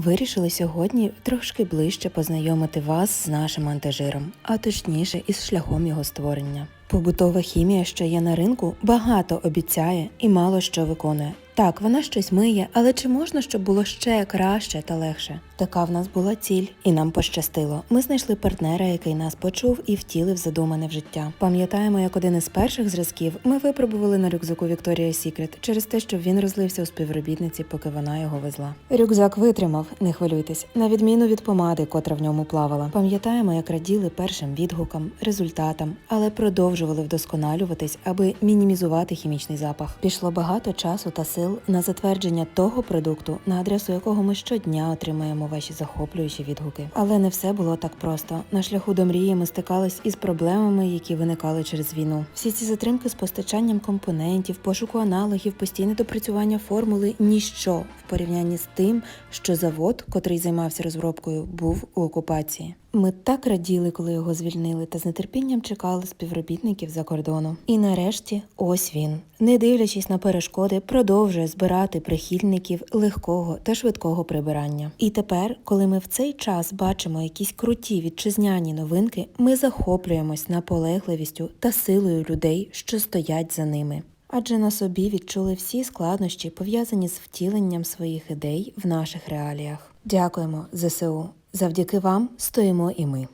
Вирішили сьогодні трошки ближче познайомити вас з нашим антижиром, а точніше із шляхом його створення. Побутова хімія, що є на ринку, багато обіцяє і мало що виконує. Так, вона щось миє, але чи можна, щоб було ще краще та легше? Така в нас була ціль, і нам пощастило. Ми знайшли партнера, який нас почув і втілив задумане в життя. Пам'ятаємо, як один із перших зразків ми випробували на рюкзаку Victoria's Secret через те, що він розлився у співробітниці, поки вона його везла. Рюкзак витримав, не хвилюйтесь, на відміну від помади, котра в ньому плавала. Пам'ятаємо, як раділи першим відгукам, результатам, але продовжували вдосконалюватись, аби мінімізувати хімічний запах. Пішло багато часу та сил на затвердження того продукту, на адресу якого ми щодня отримаємо ваші захоплюючі відгуки. Але не все було так просто. На шляху до мрії ми стикались із проблемами, які виникали через війну. Всі ці затримки з постачанням компонентів, пошуку аналогів, постійне допрацювання формули ніщо в порівнянні з тим, що завод, котрий займався розробкою, був у окупації. Ми так раділи, коли його звільнили, та з нетерпінням чекали співробітників за кордону. І нарешті, ось він, не дивлячись на перешкоди, продовжує збирати прихильників легкого та швидкого прибирання. І тепер, коли ми в цей час бачимо якісь круті вітчизняні новинки, ми захоплюємось наполегливістю та силою людей, що стоять за ними. Адже на собі відчули всі складнощі, пов'язані з втіленням своїх ідей в наших реаліях. Дякуємо, ЗСУ. Завдяки вам стоїмо і ми.